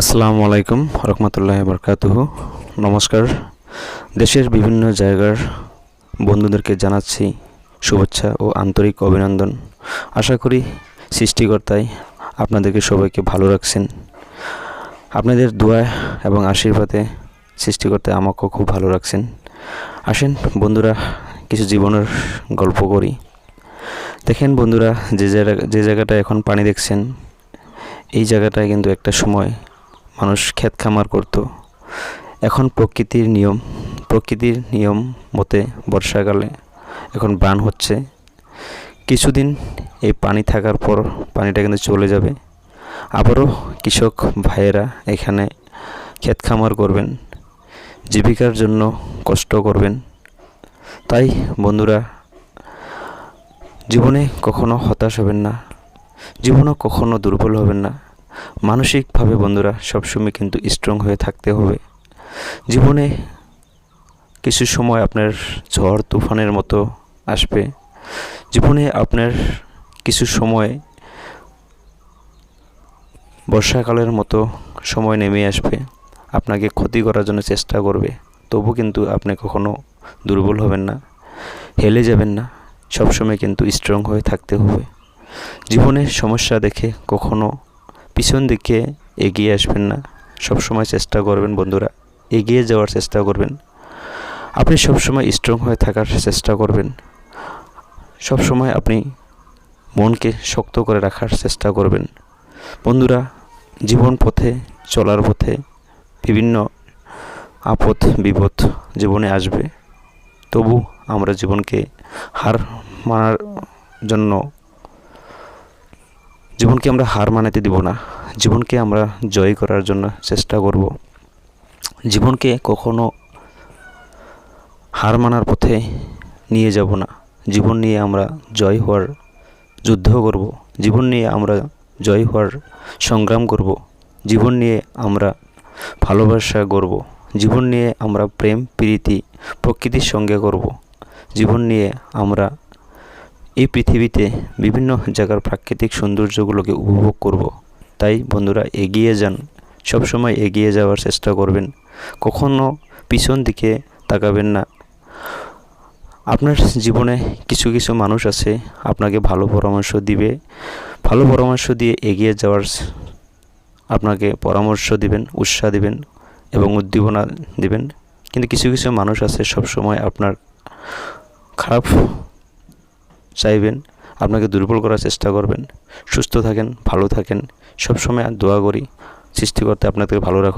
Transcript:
আসসালামু আলাইকুম রহমতুল্লাহ বরকাতুহু। নমস্কার। দেশের বিভিন্ন জায়গার বন্ধুদেরকে জানাচ্ছি শুভেচ্ছা ও আন্তরিক অভিনন্দন। আশা করি সৃষ্টিকর্তাই আপনাদেরকে সবাইকে ভালো রাখছেন। আপনাদের দোয়া এবং আশীর্বাদে সৃষ্টিকর্তায় আমাকেও খুব ভালো রাখছেন। আসেন বন্ধুরা, কিছু জীবনের গল্প করি। দেখেন বন্ধুরা, যে জায়গা যে জায়গাটা এখন পানি দেখছেন, এই জায়গাটায় কিন্তু একটা সময় মানুষ ক্ষেত খামার করত। এখন প্রকৃতির নিয়ম প্রকৃতির নিয়ম মতে বর্ষাকালে এখন বান হচ্ছে। কিছুদিন এই পানি থাকার পর পানিটা কিন্তু চলে যাবে। আবারও কৃষক ভাইয়েরা এখানে ক্ষেত খামার করবেন। জীবিকার জন্য কষ্ট করবেন। তাই বন্ধুরা, জীবনে কখনো হতাশ হবেন না। জীবনও কখনো দুর্বল হবেন না। মানসিকভাবে বন্ধুরা সবসময় কিন্তু স্ট্রং হয়ে থাকতে হবে। জীবনে কিছু সময় আপনার ঝড় তুফানের মতো আসবে। জীবনে আপনার কিছু সময় বর্ষাকালের মতো সময় নেমে আসবে। আপনাকে ক্ষতি করার জন্য চেষ্টা করবে। তবু কিন্তু আপনি কখনো দুর্বল হবেন না, হেলে যাবেন না। সবসময় কিন্তু স্ট্রং হয়ে থাকতে হবে। জীবনের সমস্যা দেখে কখনো পিছন দিকে এগিয়ে আসবেন না। সবসময় চেষ্টা করবেন বন্ধুরা, এগিয়ে যাওয়ার চেষ্টা করবেন। আপনি সবসময় স্ট্রং হয়ে থাকার চেষ্টা করবেন। সবসময় আপনি মনকে শক্ত করে রাখার চেষ্টা করবেন। বন্ধুরা, জীবন পথে, চলার পথে বিভিন্ন আপদ, বিপদ জীবনে আসবে। তবু আমরা জীবনকে হার মানার জন্য জীবনকে আমরা হার মানাতে দিব না। জীবনকে আমরা জয় করার জন্য চেষ্টা করব। জীবনকে কখনো হার মানার পথে নিয়ে যাব না। জীবন নিয়ে আমরা জয় হওয়ার যুদ্ধ করব। জীবন নিয়ে আমরা জয় হওয়ার সংগ্রাম করব। জীবন নিয়ে আমরা ভালোবাসা করব জীবন নিয়ে আমরা প্রেম, প্রীতি, প্রকৃতির সঙ্গে করব জীবন নিয়ে আমরা এই পৃথিবীতে বিভিন্ন জায়গার প্রাকৃতিক সৌন্দর্যগুলোকে উপভোগ করব। তাই বন্ধুরা, এগিয়ে যান। সবসময় এগিয়ে যাওয়ার চেষ্টা করবেন। কখনো পিছন দিকে তাকাবেন না। আপনার জীবনে কিছু কিছু মানুষ আছে, আপনাকে ভালো পরামর্শ দিবে। ভালো পরামর্শ দিয়ে এগিয়ে যাওয়ার আপনাকে পরামর্শ দিবেন, উৎসাহ দিবেন এবং উদ্দীপনা দিবেন। কিন্তু কিছু কিছু মানুষ আছে সব সময় আপনার খারাপ চাইবেন, আপনাকে দুর্বল করার চেষ্টা করবেন। সুস্থ থাকেন, ভালো থাকেন। সবসময় দোয়া করি সৃষ্টি করতে আপনাদের ভালো রাখুন